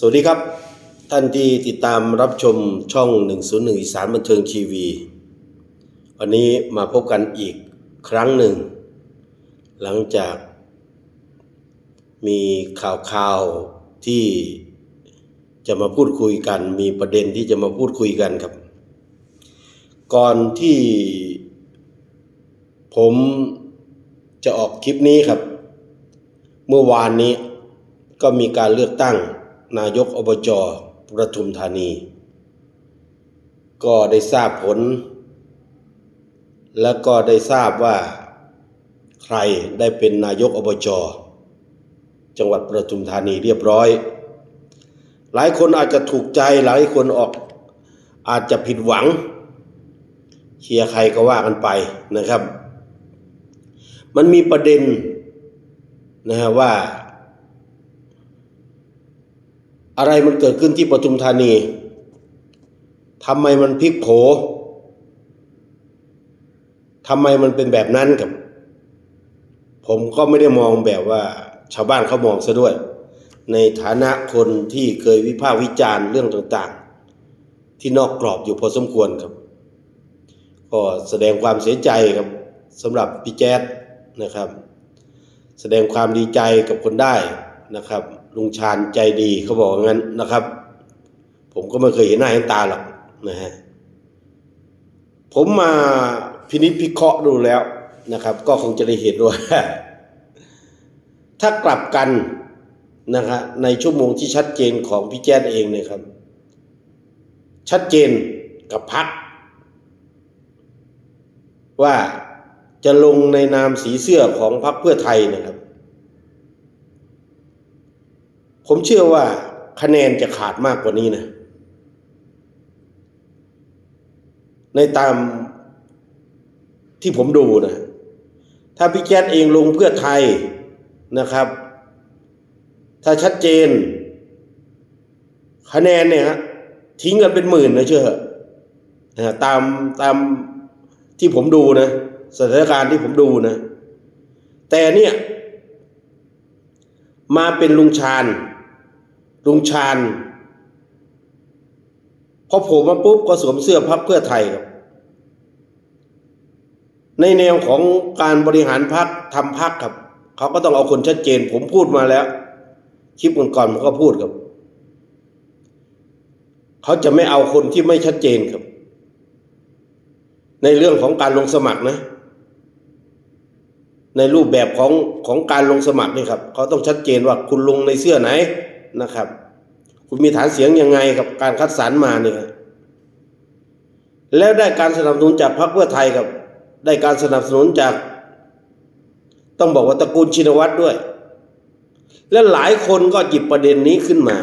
สวัสดีครับ ท่านที่ติดตามรับชมช่อง 101อีสานบันเทิงทีวี วันนี้มาพบกันอีกครั้งหนึ่ง หลังจาก มีข่าวข่าวๆที่จะมาพูดคุยกัน มีประเด็นที่จะมาพูดคุยกันครับ ก่อนที่ผมจะออกคลิปนี้ครับ เมื่อวานนี้ก็มีการเลือกตั้ง นายกอบจประทุมธานี ก็ได้ทราบผล แล้วก็ได้ทราบว่า ใครได้เป็นนายกอบจจังหวัดประทุมธานีเรียบร้อย หลายคนอาจจะถูกใจหลายคนออกอาจจะผิดหวัง เชียร์ใครก็ว่ากันไปนะครับ มันมีประเด็นนะฮะว่า อะไรมันเกิดขึ้นที่ปทุมธานีทำไมมันพลิกโผทำไมมันเป็นแบบนั้นครับ ผมก็ไม่ได้มองแบบว่า ชาวบ้านเขามองซะด้วย ในฐานะคนที่เคยวิพากษ์วิจารณ์เรื่องต่างๆ ที่นอกกรอบอยู่พอสมควรครับ ก็แสดงความเสียใจครับสำหรับพี่แจ๊ดนะครับ แสดงความดีใจกับคนได้นะครับ ลุงชาญใจดีเขาบอกงั้นนะครับ ผมก็ไม่เคยเห็นหน้าเห็นตาหรอกนะฮะผมมาพินิจพิเคราะห์ดูแล้วนะครับ ก็คงจะได้เห็นว่า ถ้ากลับกันนะครับในชั่วโมงที่ชัดเจนของพี่แจ๊ดเองเนี่ยครับ ชัดเจนกับพักว่าจะลงในนามสีเสื้อของพรรคเพื่อไทยนะครับ ผมเชื่อว่าคะแนนจะขาดมากกว่านี้นะ ในตามที่ผมดูนะ ถ้าพี่แจ๊ดเองลงเพื่อไทยนะครับ ถ้าชัดเจน คะแนนเนี่ยฮะทิ้งกันเป็นหมื่นนะเชื่อนะตามตามที่ผมดูนะสถานการณ์ที่ผมดูนะ แต่เนี่ย มาเป็นลุงชาญ ลุงชาญพอผมมาปุ๊บก็สวมเสื้อพักเพื่อไทยครับในแนวของการบริหารพักทำพักครับ เขาก็ต้องเอาคนชัดเจน ผมพูดมาแล้ว คลิปก่อนๆผมก็พูดครับ เขาจะไม่เอาคนที่ไม่ชัดเจนครับ ในเรื่องของการลงสมัครนะ ในรูปแบบของของการลงสมัครนี่ครับ เขาต้องชัดเจนว่าคุณลงในเสื้อไหน นะครับ คุณมีฐานเสียงยังไงกับการคัดสรรมาเนี่ย แล้วได้การสนับสนุนจากพรรคเพื่อไทยครับ ได้การสนับสนุนจาก ต้องบอกว่าตระกูลชินวัตรด้วย และหลายคนก็หยิบประเด็นนี้ขึ้นมา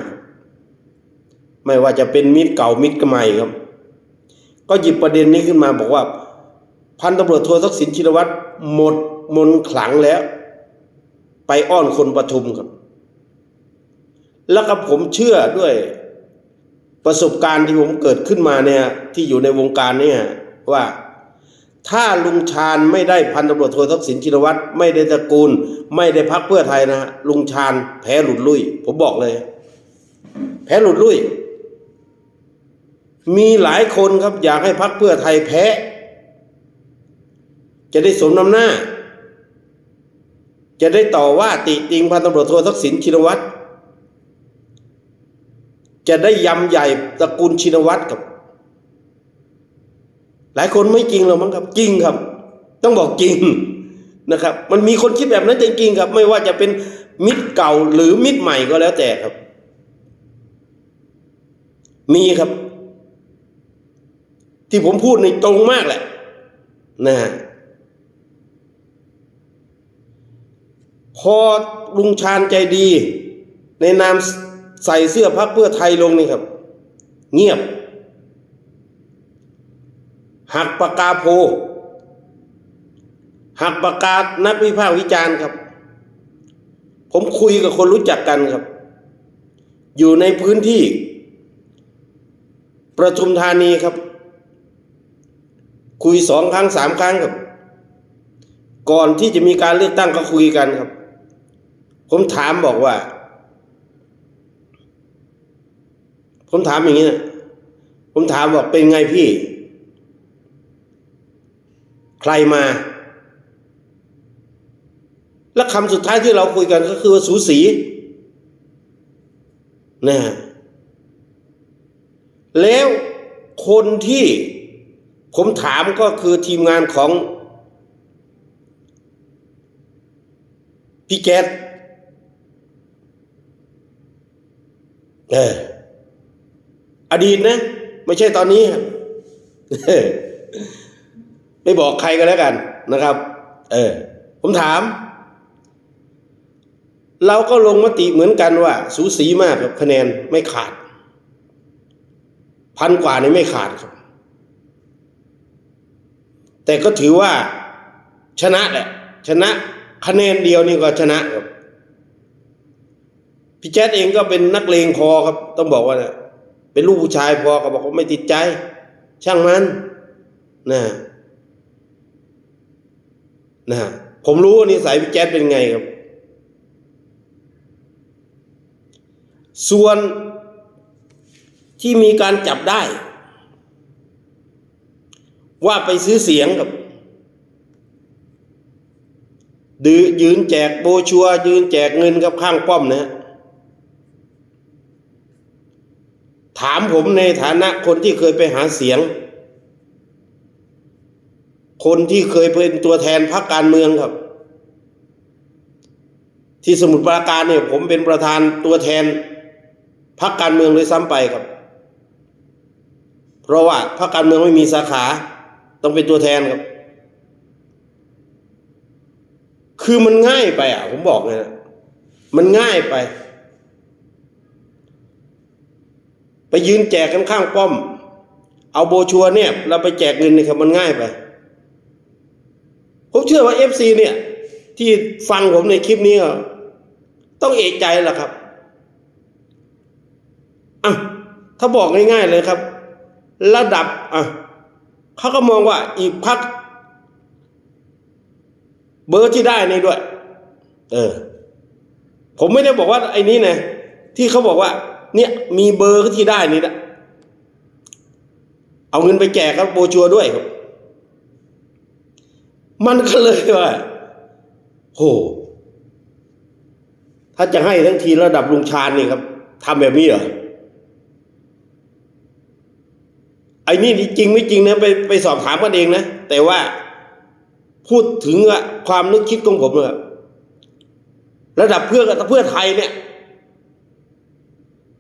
ไม่ว่าจะเป็นมิตรเก่ามิตรใหม่ครับ ก็หยิบประเด็นนี้ขึ้นมาบอกว่า พันตำรวจโททักษิณชินวัตรหมดมนขลังแล้ว ไปอ้อนคนปทุมครับ แล้วก็ผมเชื่อด้วยประสบการณ์ที่ผมเกิดขึ้นมาเนี่ยที่อยู่ในวงการเนี่ยว่าถ้าลุงชาญไม่ได้พันตำรวจโททักษิณชินวัตรไม่ได้ตระกูล ไม่ได้พักเพื่อไทยนะลุงชาญแพ้หลุดลุย ผมบอกเลย แพ้หลุดลุย มีหลายคนครับอยากให้พักเพื่อไทยแพ้ จะได้สมน้ำหน้า จะได้ต่อว่าติติงพันตำรวจโททักษิณชินวัตร จะได้ยำใหญ่ตระกูลชินวัตรครับ หลายคนไม่จริงหรอกมั้งครับ จริงครับ ต้องบอกจริงนะครับ มันมีคนคิดแบบนั้นจริงๆครับ ไม่ว่าจะเป็นมิตรเก่าหรือมิตรใหม่ก็แล้วแต่ครับ มีครับ ที่ผมพูดในตรงมากแหละนะฮะพอลุงชาญใจดี ในนาม ใส่เสื้อพักเพื่อไทยลงนี่ครับ เงียบ หักปากกาโพ หักปากกานักวิพากษ์วิจารณ์ครับ ผมคุยกับคนรู้จักกันครับ อยู่ในพื้นที่ ประทุมธานีครับ คุยสองครั้งสามครั้งครับ ก่อนที่จะมีการเลือกตั้งก็คุยกันครับ ผมถามบอกว่า ผมถามอย่างนี้นะผมถามบอกเป็นไงพี่ ใครมา แล้วคำสุดท้ายที่เราคุยกันก็คือว่าสูสีนะฮะแล้วคนที่ผมถามก็คือทีมงานของพี่แก๊สเออ อดีตนะ ไม่ใช่ตอนนี้ไม่บอกใครก็แล้วกันนะครับ เออ ผมถาม เราก็ลงมติเหมือนกันว่า สูสีมากครับคะแนนไม่ขาด พันกว่านี่ไม่ขาดครับ แต่ก็ถือว่าชนะแหละ ชนะคะแนนเดียวนี่ก็ชนะครับพี่แจ๊ดเองก็เป็นนักเลงพอครับ ต้องบอกว่านะ เป็นลูกผู้ชายพอก็บอกว่าไม่ติดใจ ช่างมันนะนะผมรู้ว่านิสัยพี่แจ๊ดเป็นไงครับ ส่วนที่มีการจับได้ ว่าไปซื้อเสียงกับดือยืนแจกโบชัว ยืนแจกเงินกับข้างป้อมนะฮะ ถามผมในฐานะคนที่เคยไปหาเสียง คนที่เคยเป็นตัวแทนพรรคการเมืองครับ ที่สมุทรปราการเนี่ย ผมเป็นประธานตัวแทนพรรคการเมืองเลยซ้ำไปครับ เพราะว่าพรรคการเมืองไม่มีสาขา ต้องเป็นตัวแทนครับ คือมันง่ายไปอะ ผมบอกเลยนะมันง่ายไป ไป ยืนแจกกันข้างป้อม เอาโบชัวร์เนี่ย เราไปแจกเงินนี่ครับมันง่ายไปผมเชื่อว่าเอฟซีเนี่ย ที่ฟังผมในคลิปนี้ต้องเอกใจแหละครับอะถ้าบอกง่าย ๆเลยครับ ระดับอะเขาก็มองว่าอีกพักเบอร์ที่ได้นี่ด้วย เออ ผมไม่ได้บอกว่าไอ้นี้นะที่เขาบอกว่า เนี่ยมีเบอร์ที่ได้นี่นะเอาเงินไปแจกครับโบชัวด้วยครับ มันก็เลยว่าโห ถ้าจะให้ทั้งทีระดับลุงชาญนี่ครับทำแบบนี้เหรอไอ้นี่จริงไม่จริงนะไปไปสอบถามกันเองนะ แต่ว่าพูดถึงว่าความนึกคิดของผมเลยระดับเพื่อเพื่อไทยเนี่ย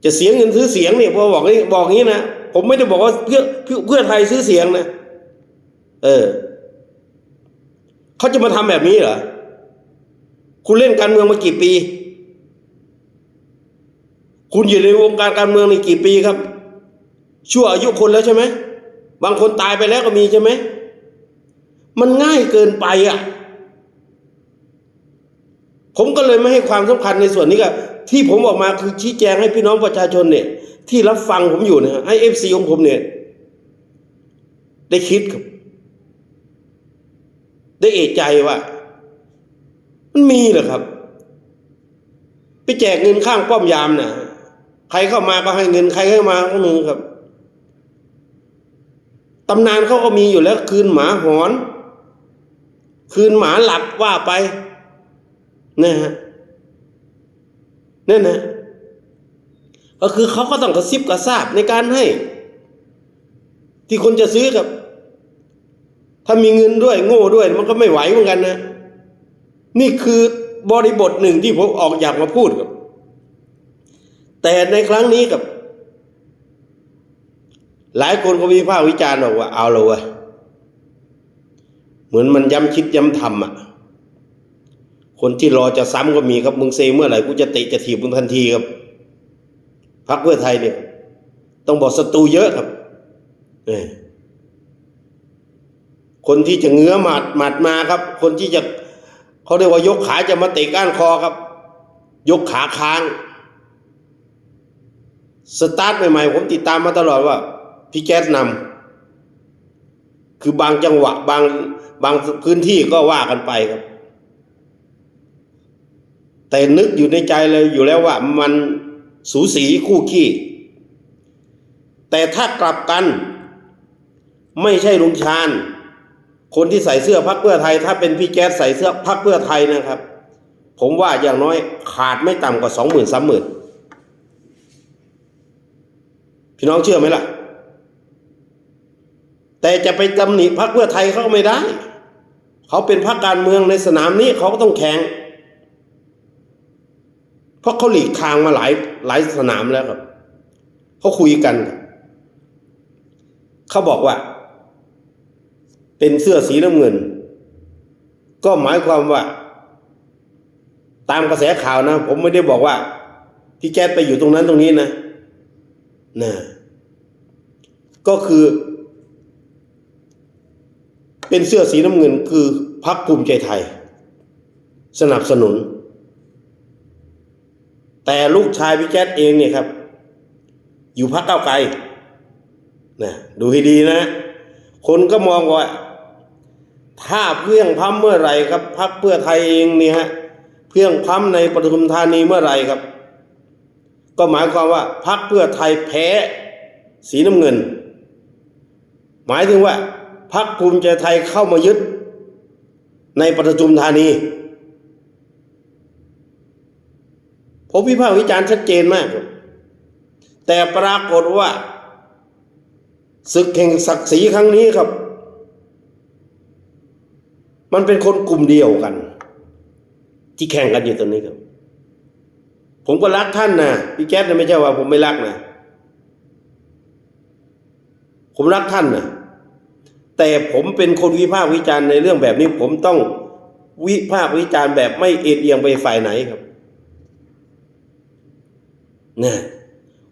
จะเสียเงินซื้อเสียงเนี่ยพอบอกนี่บอกงี้นะผมไม่ได้บอกว่าเพื่อเพื่อไทยซื้อเสียงนะเออเขาจะมาทำแบบนี้เหรอคุณเล่นการเมืองมากี่ปี คุณอยู่ในวงการการเมืองในกี่ปีครับ ชั่วอายุคนแล้วใช่ไหมบางคนตายไปแล้วก็มีใช่ไหมมันง่ายเกินไปอะ ผมก็เลยไม่ให้ความสำคัญในส่วนนี้ก็ ที่ผมออกมาคือชี้แจงให้พี่น้องประชาชนเนี่ย ที่รับฟังผมอยู่นี่ยให้เอฟซีของผมเนี่ย ได้คิดครับ ได้เอกใจว่า มันมีเหรอครับ ไปแจกเงินข้างป้อมยามน่ะใครเข้ามาก็ให้เงิน ใครเข้ามาก็มีครับตำนานเขาก็มีอยู่แล้วคืนหมาหอน คืนหมาหลับว่าไปนะฮะ นั่นนะก็คือเขาก็ต้องกระซิบกระซาบในการให้ ที่คนจะซื้อกับ ถ้ามีเงินด้วยโง่ด้วย มันก็ไม่ไหวเหมือนกันนะ นี่คือบริบทหนึ่งที่ผมออกอยากมาพูดกับ แต่ในครั้งนี้กับ หลายคนก็วิพากษ์วิจารณ์บอกว่าเอาเลยเหมือนมันย้ำคิดย้ำทำอะ คนที่รอจะซ้ำก็มีครับ มึงเซเมื่อไหร่กูจะเตะจะถีบมึงทันทีครับพักเพื่อไทยเนี่ย ต้องบอกศัตรูเยอะครับเอคนที่จะเงื้อหมัดหมัดมาครับ คนที่จะเขาเรียกว่ายกขาจะมาเตะก้านคอครับ ยกขาค้าง สตาร์ทใหม่ๆผมติดตามมาตลอดว่า พี่แก๊สนำคือบางจังหวะบางบางพื้นที่ก็ว่ากันไปครับ แต่นึกอยู่ในใจเลยอยู่แล้วว่ามันสูสีคู่ขี้ แต่ถ้ากลับกัน ไม่ใช่ลุงชาญ คนที่ใส่เสื้อพักเพื่อไทย ถ้าเป็นพี่แจ๊สใส่เสื้อพักเพื่อไทยนะครับ ผมว่าอย่างน้อยขาดไม่ต่ำกว่าสองหมื่นสามหมื่นพี่น้องเชื่อไหมล่ะ แต่จะไปตำหนิพักเพื่อไทยเขาไม่ได้ เขาเป็นพรรคการเมืองในสนามนี้เขาก็ต้องแข่ง เพราะเขาหลีกทางมาหลายหลายสนามแล้วครับเขาคุยกันเขาบอกว่า เป็นเสื้อสีน้ำเงิน ก็หมายความว่า ตามกระแสข่าวนะ ผมไม่ได้บอกว่าพี่แจ๊ดไปอยู่ตรงนั้นตรงนี้นะนะก็คือ เป็นเสื้อสีน้ำเงินคือพักภูมิใจไทย สนับสนุน แต่ลูกชายพี่แจ๊ดเองเนี่ยครับ อยู่พักเก้าไกลนะดูให้ดีนะ คนก็มองว่า ถ้าเพียงพัมเมื่อไหร่ครับพักเพื่อไทยเองเนี่ยฮะเพียงพัมในปทุมธานีเมื่อไหร่ครับ ก็หมายความว่าพักเพื่อไทยแพ้สีน้ำเงิน หมายถึงว่าพักภูมิใจไทยเข้ามายึดในปทุมธานี ผมวิพากษ์วิจารณ์ชัดเจนมากครับแต่ปรากฏว่าศึกแห่งศักดิ์ศรีครั้งนี้ครับ มันเป็นคนกลุ่มเดียวกัน ที่แข่งกันอยู่ตรงนี้ครับ ผมก็รักท่านนะพี่แก๊สนะไม่ใช่ว่าผมไม่รักนะผมรักท่านนะแต่ผมเป็นคนวิพากษ์วิจารณ์ในเรื่องแบบนี้ ผมต้องวิพากษ์วิจารณ์แบบไม่เอ็นเอียงไปฝ่ายไหนครับ นะ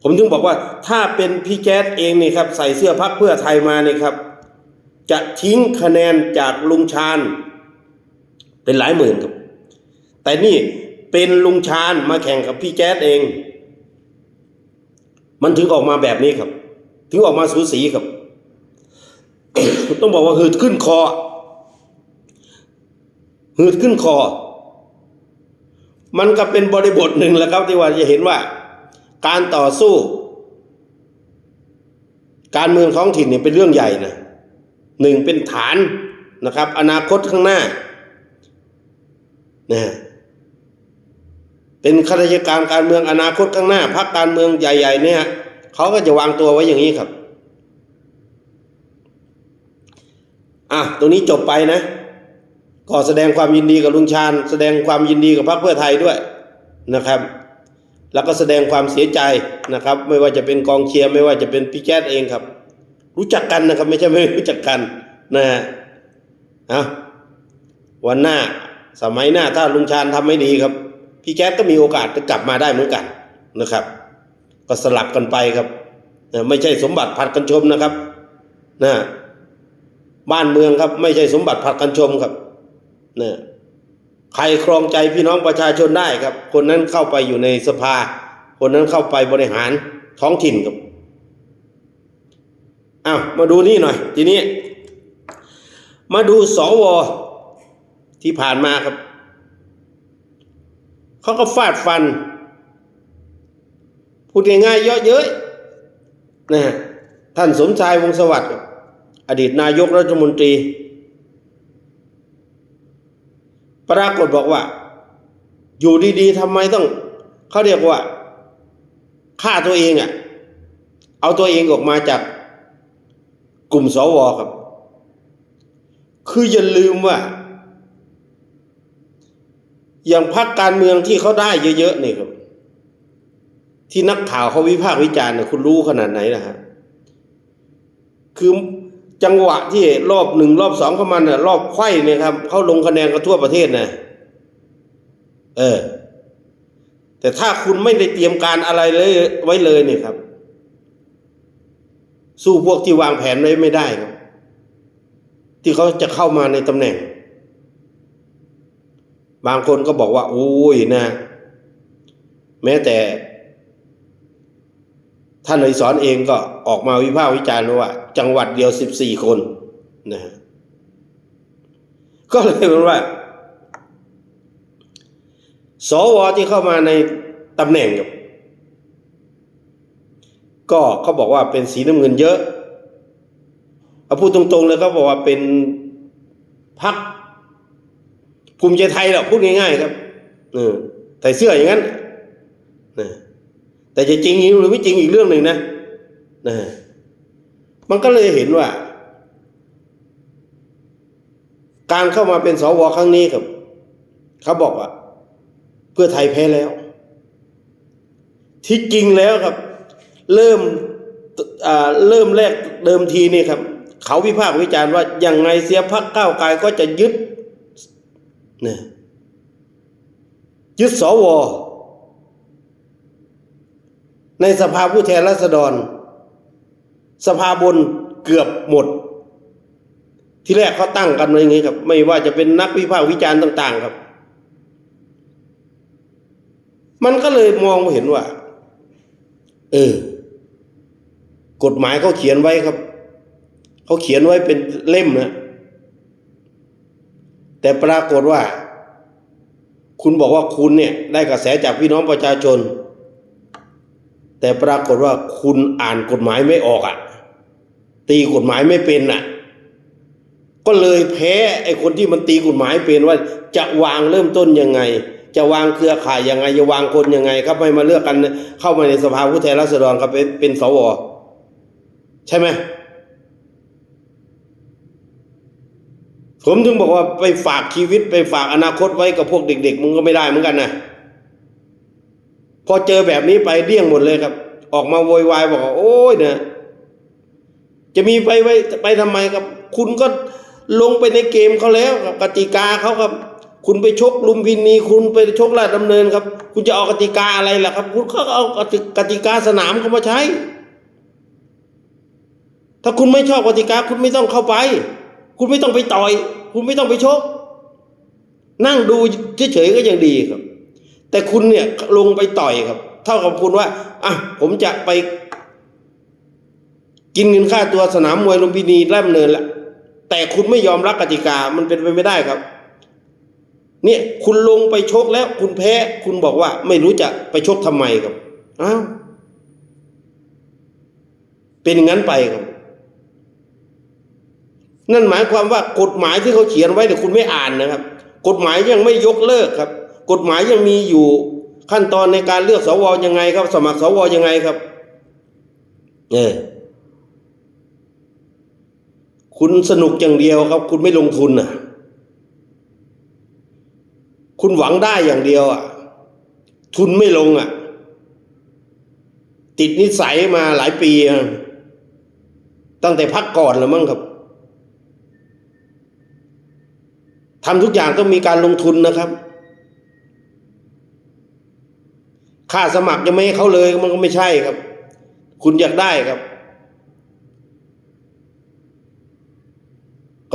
ผมถึงบอกว่าถ้าเป็นพี่แจ๊ดเองนี่ครับ ใส่เสื้อพักเพื่อไทยมานี่ครับ จะทิ้งคะแนนจากลุงชาญ เป็นหลายหมื่นครับ แต่นี่เป็นลุงชาญมาแข่งกับพี่แจ๊ดเอง มันถึงออกมาแบบนี้ครับ ถึงออกมาสูสีครับ ต้องบอกว่าหืดขึ้นคอหืดขึ้นคอ มันก็เป็นบริบทหนึ่งแล้วครับที่ว่าจะเห็นว่า การต่อสู้ การเมืองท้องถิ่นเนี่ยเป็นเรื่องใหญ่นะหนึ่งเป็นฐานนะครับ อนาคตข้างหน้านะเป็นข้าราชการการเมืองอนาคตข้างหน้าพรรคการเมืองใหญ่ ๆ เนี่ยเขาก็จะวางตัวไว้อย่างนี้ครับอะตรงนี้จบไปนะก็แสดงความยินดีกับลุงชาญ แสดงความยินดีกับพรรคเพื่อไทยด้วยนะครับ แล้วก็แสดงความเสียใจนะครับ ไม่ว่าจะเป็นกองเชียร์ไม่ว่าจะเป็นพี่แจ๊ดเองครับ รู้จักกันนะครับ ไม่ใช่ไม่รู้จักกันนะฮะอะวันหน้าสมัยหน้าถ้าลุงชาญทำไม่ดีครับ พี่แจ๊ดก็มีโอกาสจะกลับมาได้เหมือนกันนะครับ ก็สลับกันไปครับนะไม่ใช่สมบัติผัดกันชมนะครับนะบ้านเมืองครับ ไม่ใช่สมบัติผัดกันชมครับนะ ใครครองใจพี่น้องประชาชนได้ครับ คนนั้นเข้าไปอยู่ในสภา คนนั้นเข้าไปบริหารท้องถิ่นครับอ้าวมาดูนี่หน่อย ทีนี้ มาดูสวที่ผ่านมาครับเขาก็ฟาดฟัน พูดง่ายๆเยอะเย้ยนะฮะท่านสมชายวงศสวัสดิ์อดีตนายกรัฐมนตรี ปรากฏบอกว่า อยู่ดีๆทำไมต้องเขาเรียกว่าฆ่าตัวเองอะ่ะ เอาตัวเองออกมาจากกลุ่มสวครับ คืออย่าลืมว่า อย่างพรรคการเมืองที่เขาได้เยอะๆนี่ครับ ที่นักข่าวเขาวิพากษ์วิจารณ์เนี่ยคุณรู้ขนาดไหนนะฮะคือ จังหวะที่รอบหนึ่งรอบสองเข้ามาเนี่ยรอบไขว้เนี่ยครับเขาลงคะแนนกันทั่วประเทศนะเออ แต่ถ้าคุณไม่ได้เตรียมการอะไรเลยไว้เลยเนี่ยครับ สู้พวกที่วางแผนไว้ไม่ได้ครับ ที่เขาจะเข้ามาในตำแหน่ง บางคนก็บอกว่าโอ้ยนะ แม้แต่ท่านอริสอนเองก็ออกมาวิพากษ์วิจารณ์ว่า จังหวัดเดียวสิบสี่คนนะฮะก็เลยเป็นว่า สวที่เข้ามาในตำแหน่งก็เขาบอกว่าเป็นสีน้ำเงินเยอะเอาพูดตรงๆเลยเขาบอกว่าเป็นพักภูมิใจไทยหรอกพูดง่ายๆครับเออใส่เสื้ออย่างนั้นนะแต่จะจริงหรือไม่จริงอีกเรื่องหนึ่งนะนะ มันก็เลยเห็นว่า การเข้ามาเป็นสวครั้งนี้ครับ เขาบอกว่า เพื่อไทยแพ้แล้ว ที่จริงแล้วครับ เริ่มเริ่มแรกเดิมทีนี่ครับ เขาวิพากษ์วิจารณ์ว่าอยังไงเสียพักก้าวไกลก็จะยึดนะยึดสว ในสภาผู้แทนราษฎร สภาบนเกือบหมด ที่แรกเขาตั้งกันไว้อย่างนี้ครับ ไม่ว่าจะเป็นนักวิพากษ์วิจารณ์ต่าง ๆ ครับ มันก็เลยมองเห็นว่า เออ กฎหมายเขาเขียนไว้ครับเขาเขียนไว้เป็นเล่มนะแต่ปรากฏว่า คุณบอกว่าคุณเนี่ย ได้กระแสจากพี่น้องประชาชน แต่ปรากฏว่าคุณอ่านกฎหมายไม่ออกอะ่ะ ตีกฎหมายไม่เป็นอะ ก็เลยแพ้ไอ้คนที่มันตีกฎหมายเป็นว่า จะวางเริ่มต้นยังไง จะวางเครือข่ายยังไง จะวางคนยังไง ครับให้มาเลือกกัน เข้ามาในสภาผู้แทนราษฎรครับเป็นเป็นสวใช่ไหมผมถึงบอกว่าไปฝากชีวิตไปฝากอนาคตไว้กับพวกเด็ก ๆ มึงก็ไม่ได้เหมือนกันนะพอเจอแบบนี้ไปเดี่ยงหมดเลยครับ ออกมาโวยวายบอกว่าโอ้ยเนี่ย จะมีไปไว้ไปทำไมครับ คุณก็ลงไปในเกมเขาแล้วครับกติกาเขาครับ คุณไปชกลุมพินี คุณไปชกลาดดำเนินครับ คุณจะเอากติกาอะไรล่ะครับ คุณก็เอากติกาสนามเขามาใช้ ถ้าคุณไม่ชอบกติกาคุณไม่ต้องเข้าไป คุณไม่ต้องไปต่อย คุณไม่ต้องไปชก นั่งดูเฉยๆก็ยังดีครับ แต่คุณเนี่ยลงไปต่อยครับ เท่ากับคุณว่าอะผมจะไป กินเงินค่าตัวสนามมวยลุมพินีแล่มเนินละแต่คุณไม่ยอมรับกติกามันเป็นไปไม่ได้ครับ เนี่ยคุณลงไปชกแล้วคุณแพ้คุณบอกว่าไม่รู้จะไปชกทำไมครับอ้าวเป็นงั้นไปครับ นั่นหมายความว่ากฎหมายที่เขาเขียนไว้แต่คุณไม่อ่านนะครับ กฎหมายยังไม่ยกเลิกครับ กฎหมายยังมีอยู่ขั้นตอนในการเลือกสวยังไงครับ สมัครสวยังไงครับ เออ คุณสนุกอย่างเดียวครับ คุณไม่ลงทุนอะ คุณหวังได้อย่างเดียวอะ ทุนไม่ลงอะ ติดนิสัยมาหลายปี ตั้งแต่พักก่อนแล้วมั้งครับทำทุกอย่างต้องมีการลงทุนนะครับ ค่าสมัครจะไม่ให้เขาเลยมันก็ไม่ใช่ครับ คุณอยากได้ครับ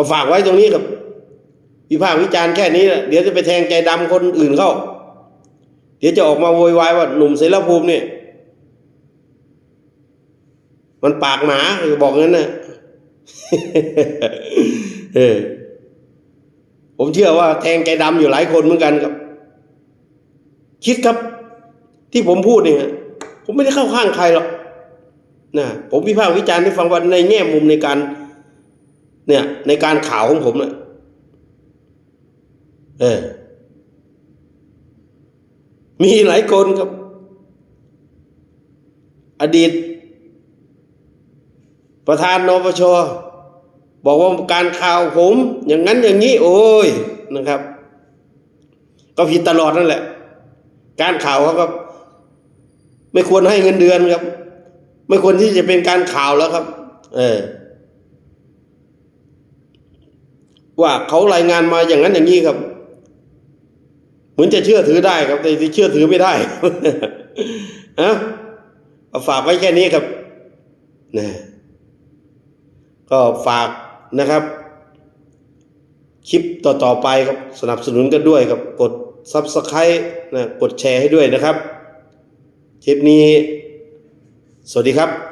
ก็ฝากไว้ตรงนี้ครับวิพากษ์วิจารณ์แค่นี้นะเดี๋ยวจะไปแทงใจดำคนอื่นเข้า เดี๋ยวจะออกมาโวยวายว่าหนุ่มเสรภูมิเนี่ย มันปากหนาบอกงั้นนะเออผมเชื่อว่าแทงใจดำอยู่หลายคนเหมือนกันครับ คิดครับ ที่ผมพูดเนี่ยผมไม่ได้เข้าข้างใครหรอกนะผมวิพากษ์วิจารณ์ให้ฟังว่าในแง่มุมในการ เนี่ย ในการข่าวของผมเนะ่ยเออมีหลายคนครับ อดีต ประธานนปชบอกว่าการข่าวผม อย่างนั้นอย่างนี้ โอ้ยนะครับ ก็ผิดตลอดนั่นแหละ การข่าวเขาก็ไม่ควรให้เงินเดือนครับ ไม่ควรที่จะเป็นการข่าวแล้วครับ เออ ว่าเขารายงานมาอย่างนั้นอย่างนี้ครับ เหมือนจะเชื่อถือได้ครับ แต่ที่เชื่อถือไม่ได้อะเอาฝากไว้แค่นี้ครับนะก็ฝากนะครับ คลิปต่อๆไปครับ สนับสนุนกันด้วยครับ กด Subscribe นะกดแชร์ให้ด้วยนะครับ คลิปนี้ สวัสดีครับ